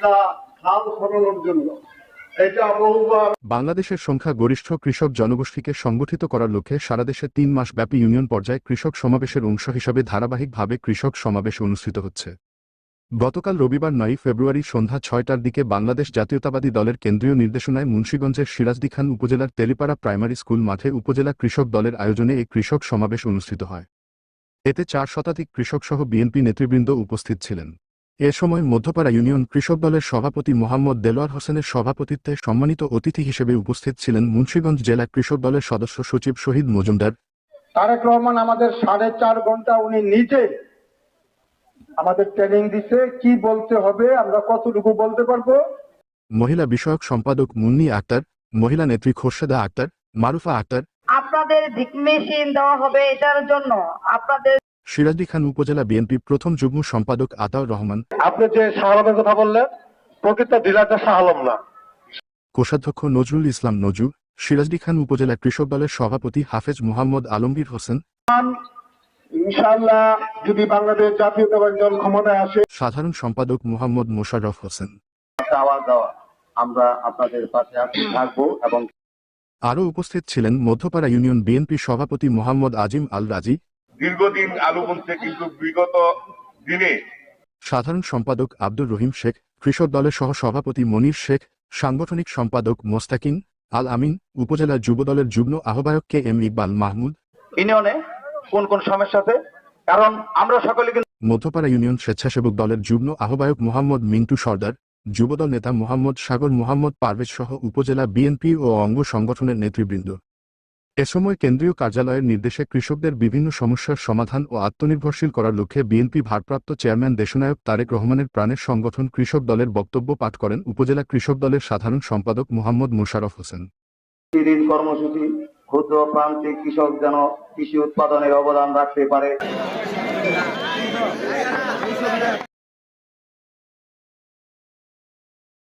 একটা খাল খননের জন্য। বাংলাদেশের সংখ্যা গরিষ্ঠ কৃষক জনগোষ্ঠীকে সংগঠিত করার লক্ষ্যে সারা দেশে তিন মাস ব্যাপী ইউনিয়ন পর্যায়ে কৃষক সমাবেশের অংশ হিসাবে ধারাবাহিকভাবে কৃষক সমাবেশ অনুষ্ঠিত হচ্ছে। গতকাল রবিবার নয় ফেব্রুয়ারি সন্ধ্যা ছয়টার দিকে বাংলাদেশ জাতীয়তাবাদী দলের কেন্দ্রীয় নির্দেশনায় মুন্সীগঞ্জের সিরাজদিখান উপজেলার তেলিপাড়া প্রাইমারি স্কুল মাঠে উপজেলা কৃষক দলের আয়োজনে এই কৃষক সমাবেশ অনুষ্ঠিত হয়। এতে চার শতাধিক কৃষকসহ বিএনপি নেতৃবৃন্দ উপস্থিত ছিলেন। এ সময় মধ্যপাড়া ইউনিয়ন কৃষক দলের সভাপতি মোহাম্মদ দেলোয়ার হোসেনের সভাপতিত্বে সম্মানিত অতিথি হিসেবে উপস্থিত ছিলেন মুন্সীগঞ্জ জেলা কৃষক দলের সদস্য সচিব শহীদ মজুমদার। তারেক রহমান আমাদের সাড়ে চার ঘণ্টা উনি নিজে আমাদের ট্রেনিং দিছে কি বলতে হবে আমরা কতটুকু বলতে পারব? মহিলা বিষয়ক সম্পাদক মুন্নি আক্তার মহিলা নেত্রী খোরশেদা আক্তার মারুফা আক্তার। আপনাদের ডিক মেশিন দেওয়া হবে এটার জন্য। আপনাদের সিরাজদি খান উপজেলা বিএনপি প্রথম যুগ্ম সম্পাদক আতাউর রহমান। আপনি যে শাহ কথা বললেন প্রকৃত ডিলারটা শাহলম না। কোষাধ্যক্ষ নজরুল ইসলাম নজু সিরাজদি খান উপজেলা কৃষক দলের সভাপতি হাফেজ মোহাম্মদ আলমগীর হোসেন। ইনশাআল্লাহ যদি বাংলাদেশ জাতীয়তাবাদী দল ক্ষমতায় আসে। সাধারণ সম্পাদক মোহাম্মদ মোশাররফ হোসেন। দেওয়া। আমরা আপনাদের পাশে থাকব এবং আরও উপস্থিত ছিলেন মধ্যপাড়া ইউনিয়ন বিএনপি সভাপতি মোহাম্মদ আজিম আল রাজি দীর্ঘদিন আলু বলছে কিন্তু বিগত দিনে সাধারণ সম্পাদক আব্দুর রহিম শেখ কৃষক দলের সহ সভাপতি মনির শেখ সাংগঠনিক সম্পাদক মোস্তাকিন আল আমিন উপজেলা যুব দলের যুগ্ম আহ্বায়ক কে এম ইকবাল মাহমুদ। ইউনিয়নে কোন কোন সমস্যা আছে কারণ আমরা সকলে কিন্তু মধ্যপাড়া ইউনিয়ন স্বেচ্ছাসেবক দলের যুগ্ম আহ্বায়ক মোহাম্মদ মিন্টু সর্দার যুবদল নেতা মোহাম্মদ সাগর মোহাম্মদ পারভেজ সহ উপজেলা বিএনপি ও অঙ্গ সংগঠনের নেতৃবৃন্দ। এ সময় কেন্দ্রীয় কার্যালয়ের নির্দেশে কৃষকদের বিভিন্ন সমস্যার সমাধান ও আত্মনির্ভরশীল করার লক্ষ্যে বিএনপি ভারপ্রাপ্ত চেয়ারম্যান দেশনায়ক তারেক রহমানের প্রাণের সংগঠন কৃষক দলের বক্তব্য পাঠ করেন উপজেলা কৃষক দলের সাধারণ সম্পাদক মোহাম্মদ মোশাররফ হোসেন। কর্মসূচি ক্ষুদ্র প্রান্তিক কৃষক যেন কৃষি উৎপাদনের অবদান রাখতে পারে।